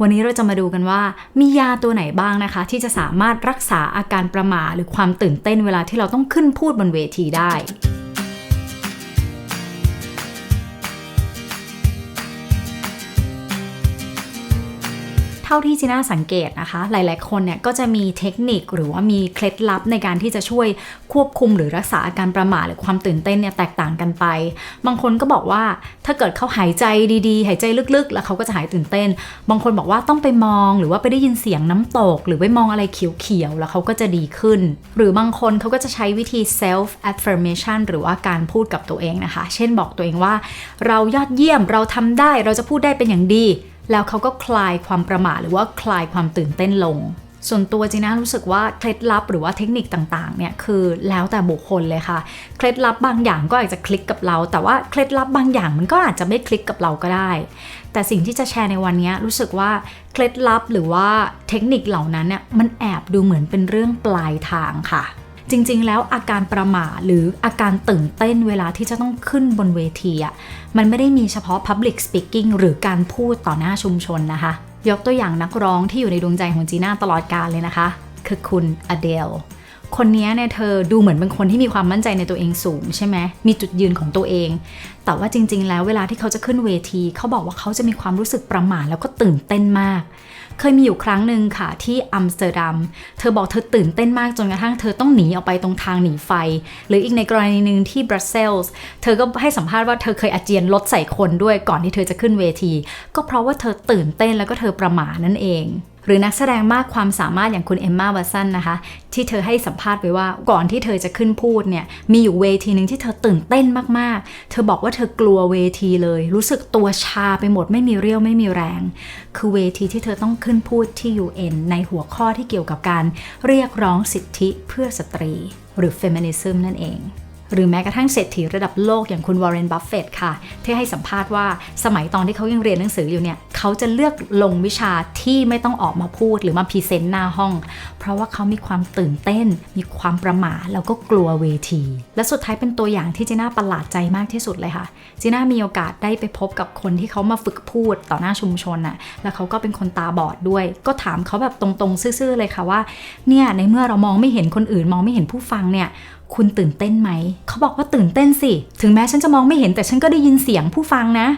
วันนี้เราจะมาดูกันว่ามียาตัวไหนบ้างนะคะ ที่จะสามารถรักษาอาการประหม่าหรือความตื่นเต้นเวลาที่เราต้องขึ้นพูดบนเวทีได้ ท่าที่จีน่าสังเกตนะคะ หลาย ๆ คนเนี่ยก็จะมีเทคนิคหรือว่ามีเคล็ดลับในการที่จะช่วยควบคุมหรือรักษาอาการประหม่าหรือความตื่นเต้นเนี่ยแตกต่างกันไป บางคนก็บอกว่าถ้าเกิดเขาหายใจดีๆ หายใจลึกๆ แล้วเขาก็จะหายตื่นเต้น บางคนบอกว่าต้องไปมองหรือว่าไปได้ยินเสียงน้ำตก หรือไปมองอะไรเขียวๆแล้วเขาก็จะดีขึ้น หรือบางคนเขาก็จะใช้วิธี self affirmation หรือว่าการพูดกับตัวเองนะคะ เช่นบอกตัวเองว่า เรายอดเยี่ยมเราทำได้เราจะพูดได้เป็นอย่างดี แล้วเขาก็คลายความประหม่าหรือว่าคลายความตื่นเต้นลง ส่วนตัวจีน่ารู้สึกว่าเคล็ดลับหรือว่าเทคนิคต่างๆเนี่ยคือแล้วแต่บุคคลเลยค่ะ เคล็ดลับบางอย่างก็อาจจะคลิกกับเรา แต่ว่าเคล็ดลับบางอย่างมันก็อาจจะไม่คลิกกับเราก็ได้ แต่สิ่งที่จะแชร์ในวันนี้รู้สึกว่าเคล็ดลับหรือว่าเทคนิคเหล่านั้นเนี่ยมันแอบดูเหมือนเป็นเรื่องปลายทางค่ะ จริงๆ แล้วอาการประหม่าหรืออาการตื่นเต้นเวลาที่จะต้องขึ้นบนเวทีอะมันไม่ได้มีเฉพาะ Public Speaking หรือการพูดต่อหน้าชุมชนนะคะ ยกตัวอย่างนักร้องที่อยู่ในดวงใจของจีน่าตลอดกาลเลยนะคะ คือคุณอเดล คนนี้เนี่ยเธอดูเหมือนเป็นคนที่มีความมั่นใจในตัวเองสูงใช่ไหมมีจุดยืนของตัวเอง แต่ว่าจริง ๆ แล้วเวลาที่เขาจะขึ้นเวที เขาบอกว่าเขาจะมีความรู้สึกประหม่าแล้วก็ตื่นเต้นมาก เคยมีอยู่ครั้งหนึ่งค่ะที่อัมสเตอร์ดัม เธอบอกเธอตื่นเต้นมากจนกระทั่งเธอต้องหนีออกไปตรงทางหนีไฟ หรืออีกในกรณีหนึ่งที่บรัสเซลส์ เธอก็ให้สัมภาษณ์ว่าเธอเคยอาเจียนรถใส่คนด้วยก่อนที่เธอจะขึ้นเวที ก็เพราะว่าเธอตื่นเต้นแล้วก็เธอประหม่านั่นเอง หรือนักแสดงมากความสามารถอย่างคุณเอมมาวัสันนะคะ ที่เธอให้สัมภาษณ์ไว้ว่าก่อนที่เธอจะขึ้นพูดเนี่ยมีอยู่เวทีหนึ่งที่เธอตื่นเต้นมากๆ เธอบอกว่าเธอกลัวเวทีเลย รู้สึกตัวชาไปหมดไม่มีเรี่ยวไม่มีแรง คือเวทีที่เธอต้องขึ้นพูดที่ UN ในหัวข้อที่เกี่ยวกับการเรียกร้องสิทธิเพื่อสตรี หรือ feminism นั่นเอง หรือแม้กระทั่งเศรษฐีระดับโลกอย่างคุณวอร์เรน บัฟเฟตค่ะ ที่ให้สัมภาษณ์ว่าสมัยตอนที่เขายังเรียนหนังสืออยู่เนี่ย เขาจะเลือกลงวิชาที่ไม่ต้องออกมาพูดหรือมาพรีเซนต์หน้าห้อง เพราะว่าเขามีความตื่นเต้น มีความประหม่าแล้วก็กลัวเวที และสุดท้ายเป็นตัวอย่างที่จีน่าประหลาดใจมากที่สุดเลยค่ะจีน่ามีโอกาสได้ไปพบกับคนที่เขามาฝึกพูดต่อหน้าชุมชนน่ะแล้วเขาก็เป็นคนตาบอดด้วย ก็ถามเขาแบบตรงๆซื่อๆเลยค่ะว่าเนี่ยในเมื่อเรามองไม่เห็นคนอื่นมองไม่เห็นผู้ฟังเนี่ย คุณตื่นเต้นไหม เขาบอกว่าตื่นเต้นสิ ถึงแม้ฉันจะมองไม่เห็นแต่ฉันก็ได้ยินเสียงผู้ฟังนะ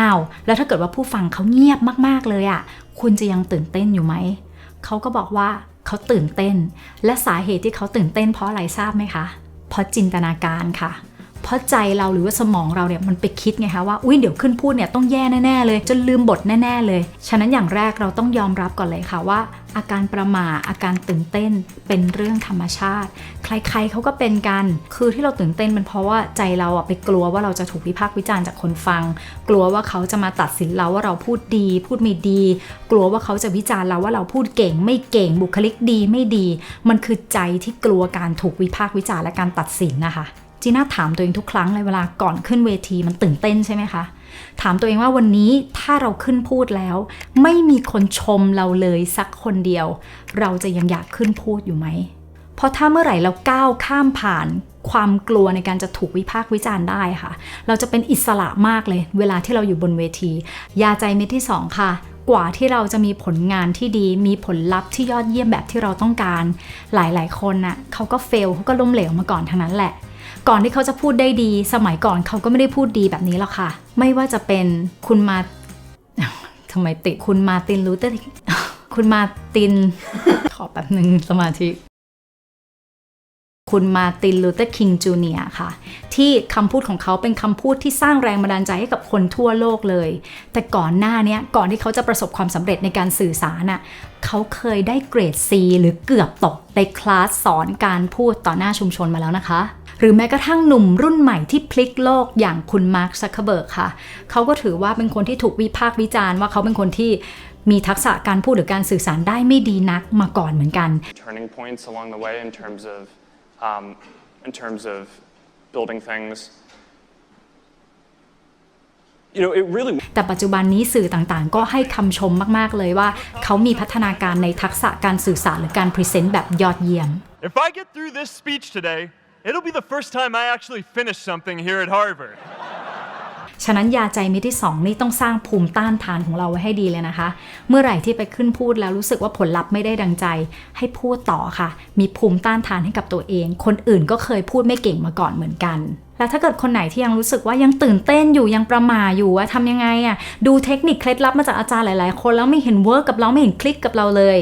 อ้าว แล้วถ้าเกิดว่าผู้ฟังเขาเงียบมากๆเลยอะ่ะ คุณจะยังตื่นเต้นอยู่ไหม เขาก็บอกว่าเขาตื่นเต้น และสาเหตุที่เขาตื่นเต้นเพราะอะไรทราบไหมคะ เพราะจินตนาการค่ะ เพราะใจเราหรือว่าสมองเราเนี่ยมันไปคิดไงคะว่าอุ้ยเดี๋ยวขึ้นพูดเนี่ยต้องแย่แน่ๆเลย จนลืมบทแน่ ๆ เลย ฉะนั้นอย่างแรกเราต้องยอมรับก่อนเลยค่ะว่า อาการประมาอาการตื่นเต้นเป็นเรื่องธรรมชาติ ใครๆเขาก็เป็นกัน คือที่เราตื่นเต้นมันเพราะว่าใจเราอะไปกลัวว่าเราจะถูกวิพากษ์วิจารณ์จากคนฟัง กลัวว่าเขาจะมาตัดสินเราว่าเราพูดดี พูดไม่ดี กลัวว่าเขาจะวิจารณ์เราว่าเราพูดเก่ง ไม่เก่งบุคลิกดีไม่ดี มันคือใจที่กลัวการถูกวิพากษ์วิจารณ์และการตัดสินนะคะ จีน่าถามตัวเองทุกครั้งเลยเวลาก่อนขึ้นเวทีมันตื่นเต้นใช่ไหมคะ ถามตัวเองว่าวันนี้ถ้าเราขึ้นพูดแล้ว ไม่มีคนชมเราเลยสักคนเดียว เราจะยังอยากขึ้นพูดอยู่ไหม เพราะถ้าเมื่อไหร่เราก้าวข้ามผ่านความกลัวในการจะถูกวิพากษ์วิจารณ์ได้ค่ะ เราจะเป็นอิสระมากเลย เวลาที่เราอยู่บนเวที ยาใจเม็ดที่ 2 ค่ะ กว่าที่เราจะมีผลงานที่ดี มีผลลัพธ์ที่ยอดเยี่ยมแบบที่เราต้องการ หลายๆ คนน่ะเขาก็เฟลเขาก็ล้มเหลวมาก่อนทั้งนั้นแหละ ก่อนที่เขาจะพูดได้ดี สมัยก่อนเขาก็ไม่ได้พูดดีแบบนี้หรอกค่ะ ไม่ว่าจะเป็นคุณมาทำไมติดคุณมาตินรู้แต่คุณมาติน ขอแบบหนึ่งสมาธิคุณมาตินลูเตอร์คิงจูเนียค่ะ ที่คำพูดของเขาเป็นคำพูดที่สร้างแรงบันดาลใจให้กับคนทั่วโลกเลย แต่ก่อนหน้านี้ก่อนที่เขาจะประสบความสำเร็จในการสื่อสารน่ะเขาเคยได้เกรด C หรือเกือบตกในคลาสสอนการพูดต่อหน้าชุมชนมาแล้วนะคะ หรือแม้กระทั่งหนุ่มรุ่นใหม่ที่พลิกโลกอย่างคุณมาร์คซักเคเบิร์กค่ะ เขาก็ถือว่าเป็นคนที่ถูกวิพากษ์วิจารณ์ว่าเขาเป็นคนที่มีทักษะการพูดหรือการสื่อสารได้ไม่ดีนักมาก่อนเหมือนกัน turning points along the way in terms of um, in terms of building things แต่ปัจจุบันนี้สื่อต่างๆ ก็ให้คำชมมากๆเลยว่า เขามีพัฒนาการในทักษะการสื่อสารหรือการพรีเซนต์แบบยอดเยี่ยม If I get through this speech today It'll be the first time I actually finish something here at Harvard. ฉะนั้นยาใจเม็ดที่ 2 นี่ต้องสร้างภูมิต้านทานของเราไว้ให้ดีเลยนะคะ เมื่อไหร่ที่ไปขึ้นพูดแล้วรู้สึกว่าผลลัพธ์ไม่ได้ดังใจ ให้พูดต่อค่ะ มีภูมิต้านทานให้กับตัวเอง คนอื่นก็เคยพูดไม่เก่งมาก่อนเหมือนกันแล้วถ้าเกิดคนไหนที่ยังรู้สึกว่ายังตื่นเต้นอยู่ยังประมาอยู่ว่าทำยังไงอะ่ะดูเทคนิคเคล็ดลับมาจากอาจารย์หลาย ๆ คนแล้วไม่เห็นเวิร์กกับเราไม่เห็นคลิกกับเราเลย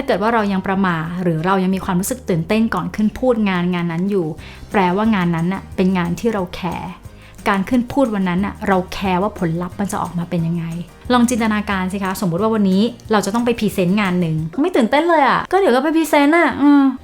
ถ้าเกิดว่าเรายังประหมาหรือเรายังมีความรู้สึกตื่นเต้นก่อนขึ้นพูดงานงานนั้นอยู่ แปลว่างานนั้นน่ะเป็นงานที่เราแคร์ การขึ้นพูดวันนั้นน่ะเราแคร์ว่าผลลัพธ์มันจะออกมาเป็นยังไง ลองจินตนาการสิคะ สมมุติว่าวันนี้เราจะต้องไปพรีเซนต์งานหนึ่งไม่ตื่นเต้นเลยอะ่ะก็เดี๋ยวก็ไปพรีเซนต์อะ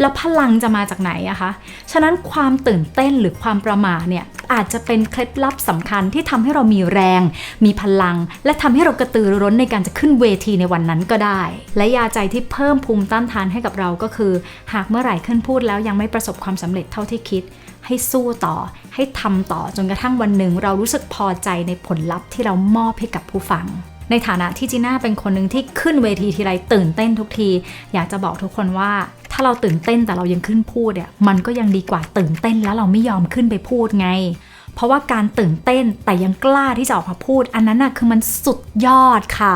แล้วพลังจะมาจากไหนอะคะฉะนั้นความตื่นเต้นหรือความประหมาเนี่ยอาจจะเป็นเคล็ดลับสำคัญที่ทำให้เรามีแรง มีพลัง และทำให้เรากระตือรือร้นในการจะขึ้นเวทีในวันนั้นก็ได้ และยาใจที่เพิ่มภูมิต้านทานให้กับเราก็คือ หากเมื่อไหร่ขึ้นพูดแล้วยังไม่ประสบความสำเร็จเท่าที่คิด ให้สู้ต่อ ให้ทำต่อจนกระทั่งวันหนึ่ง เรารู้สึกพอใจในผลลัพธ์ที่เรามอบให้กับผู้ฟัง ในฐานะที่จีน่าเป็นคนหนึ่งที่ขึ้นเวทีทีไรตื่นเต้นทุกที อยากจะบอกทุกคนว่าถ้าเราตื่นเต้นแต่เรายังขึ้นพูดเนี่ยมันก็ยังดีกว่าตื่นเต้นแล้วเราไม่ยอมขึ้นไปพูดไง เพราะว่าการตื่นเต้นแต่ยังกล้าที่จะออกมาพูด อันนั้นน่ะคือมันสุดยอดค่ะ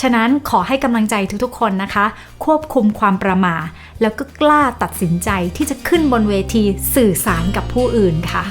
ฉะนั้นขอให้กำลังใจทุกๆคนนะคะ ควบคุมความประมาแล้วก็กล้าตัดสินใจที่จะขึ้นบนเวทีสื่อสารกับผู้อื่นค่ะ